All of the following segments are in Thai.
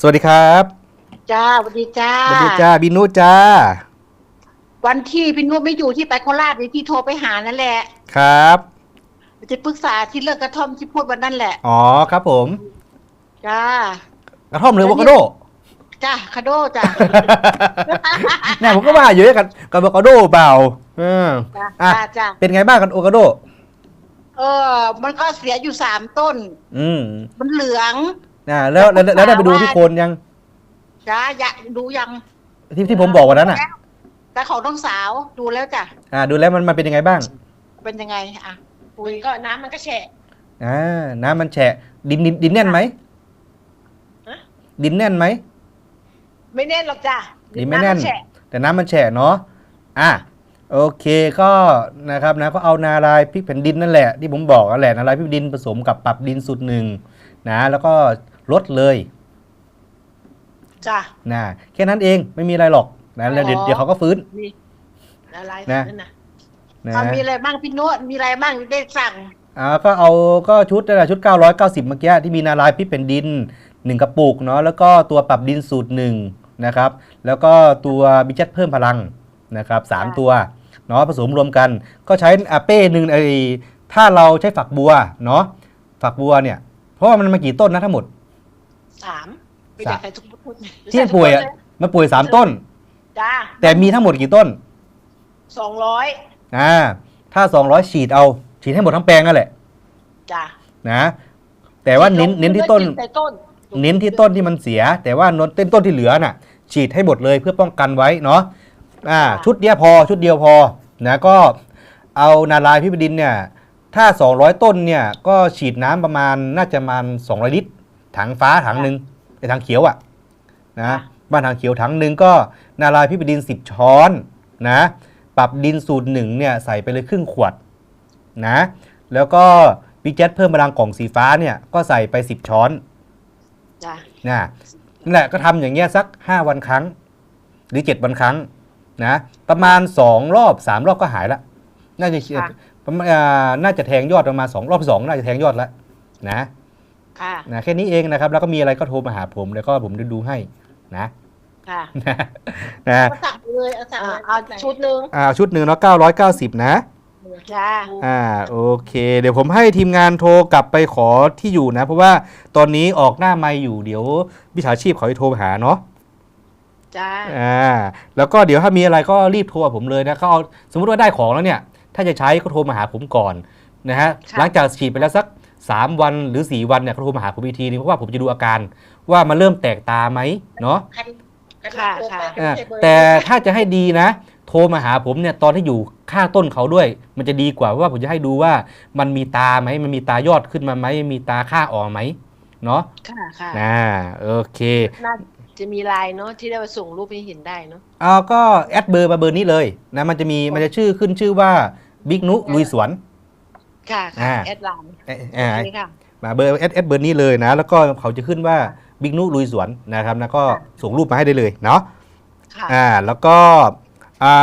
สวัสดีครับจ้าสวัสดีจ้าสวัสดีจ้าบินุจ้า วันที่พี่นุ่มไม่อยู่ที่ไปโคราชนี่พี่โทรไปหานั่นแหละ ครับจะปรึกษาที่เลิกกระท่อมที่พูดวันนั้นแหละ อ๋อครับผม จ้า กระท่อมหรือวอกาโด จ้าคาโดจ้าเนี่ยผมก็ว่าอยู่ด้วยกันกับวอกาโดเปล่าเออจ้าอะจ้าจ้าเป็นไงบ้างกันโอกาโด เออ มันก็เสียอยู่สามต้น อืมมันเหลือง อ่าแล้วแล้วแล้วได้ไปดูที่โคนยังจ้าอยากดูยังที่ที่ผมบอกวันนั้นอะ แต่ของน้องสาวดูแล้วจ้ะอ่า ดูแล้วมันมันเป็นยังไงบ้าง เป็นยังไงอะปุ๋ยก็น้ำมันก็แฉะอ่าน้ำมันแฉะ ดินดินดินแน่นไหมฮะดินแน่นไหมไม่แน่นหรอกจ้ะดินไม่แน่นำฉะแต่น้ำมันแฉะเนาะอะโอเคก็นะครับนะก็เอานาลายพริกแผ่นดินนั่นแหละที่ผมบอกนั่นแหละนาลายพริกแผ่นดินผสมกับปรับดินสูตรหนึ่งนะแล้วก็ ลดเลยจ้านะแค่นั้นเองไม่มีอะไรหรอกนะแล้วเดี๋ยวอ๋อเดี๋ยวเขาก็ฟื้นมีอะไรนะนั่นน่ะนะอะมีอะไรบ้างพี่นุ่มมีอะไรบ้างได้สั่งอ่าก็เอาก็ชุดนั่นแหละชุด 990 เมื่อกี้ที่มีนาลายพริกแผ่นดิน 1 กระปุกเนาะแล้วก็ตัวปรับดินสูตรหนึ่งนะครับ แล้วก็ตัวบิจัตเพิ่มพลังนะครับสามค่ะตัวเนาะผสมรวมกัน ก็ใช้อาเป้หนึ่งไอ้ถ้าเราใช้ฝักบัวเนาะฝักบัวเนี่ย เพราะว่ามันมากี่ต้นนะทั้งหมด สามไม่ได้ใครทุกพูดที่มันป่วยอะมันป่วย3ต้น จ้าแต่มีทั้งหมดกี่ต้นสองร้อยอ่าถ้า200ฉีดเอา ฉีดให้หมดทั้งแปลงนั่นแหละจ้านะแต่ว่าเน้นเน้นที่ต้นแต่ต้นเน้นที่ต้นที่มันเสีย แต่ว่าเต้นต้นที่เหลือน่ะ ฉีดให้หมดเลยเพื่อป้องกันไว้เนาะอ่า ชุดเดียวพอชุดเดียวพอนะก็เอานาลายพิบดินเนี่ย ถ้า 200 ต้นเนี่ย ก็ฉีดน้ำประมาณน่าจะประมาณ 200 ลิตร ถังฟ้าถังหนึ่งไอ้ถังเขียวอะ่ะนะบ้านถังเขียวถังหนึ่งก็นาลายพิบดิน 10 ช้อนนะปรับดินสูตรหนึ่งเนี่ยใส่ไปเลยครึ่งขวดนะแล้วก็วิกเจ็ตเพิ่มพลังกล่องสีฟ้าเนี่ยก็ใส่ไป 10 ช้อนจ้านะนั่นแหละก็ทำอย่างเงี้ยสัก 5 วันครั้ง หรือ 7 วันครั้งนะประมาณ 2 รอบ 3 รอบก็หายละน่าจะประมาณอ่าน่าจะแทงยอดประมาณ2รอบ2น่าจะแทงยอดแล้วนะ ค่ะนะแค่นี้เองนะครับ แล้วก็มีอะไรก็โทรมาหาผม แล้วก็ผมจะดูให้นะค่ะนะนะเอาสั่งเลยเอาสั่งอ่าเลยเอาชุดหนึ่งอ่าชุดหนึ่งเนาะ990 นะ จ้าอ่าโอเค เดี๋ยวผมให้ทีมงานโทรกลับไปขอที่อยู่นะ เพราะว่าตอนนี้ออกหน้าไม่อยู่เดี๋ยววิชาชีพเขาจะโทรมาหาเนาะ จ้าอ่าแล้วก็เดี๋ยวถ้ามีอะไรก็รีบโทรกับผมเลยนะเขาเอาสมมติว่าได้ของแล้วเนี่ย ถ้าจะใช้ก็โทรมาหาผมก่อนนะฮะหลังจากฉีดไปแล้วสัก 3 วันหรือ 4 วันเนี่ยก็โทรมาหาผมอีกทีนึงเพราะว่าผมจะดูอาการว่ามันเริ่มแตกตาไหมเนาะใครใครค่ะโทรไปค่ะอ่าไม่ใช่เบอร์แต่ถ้าจะให้ดีนะ โทรมาหาผมเนี่ยตอนที่อยู่ข้างต้นเขาด้วย มันจะดีกว่าเพราะว่าผมจะให้ดูว่ามันมีตาไหมมันมีตายอดขึ้นมาไหมมีตาค่าออกไหมเนาะค่ะค่ะอ่าโอเคน่าจะมีไลน์เนาะที่ได้มาส่งรูปให้เห็นได้เนาะเอาก็แอดเบอร์มาเบอร์นี้เลยนะมันจะมีมันจะชื่อขึ้นชื่อว่าบิ๊กนุลุยสวน ค่ะอ่าค่ะแอดไลน์เอ่อเอ่อนี่ค่ะมาเบอร์แอดแอดเบอร์นี้เลยนะ แล้วก็เขาจะขึ้นว่าบิ๊กนุลุยสวนนะครับแล้วก็ส่งรูปมาให้ได้เลยเนาะค่ะอ่าแล้วก็อ่า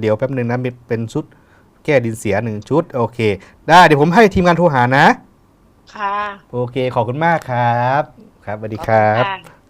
เดี๋ยวแป๊บหนึ่งนะมีเป็นชุดแก้ดินเสียหนึ่งชุด โอเค ได้เดี๋ยวผมให้ทีมงานโทรหานะ ค่ะ โอเค ขอบคุณมากครับ ครับสวัสดีครับขอณะ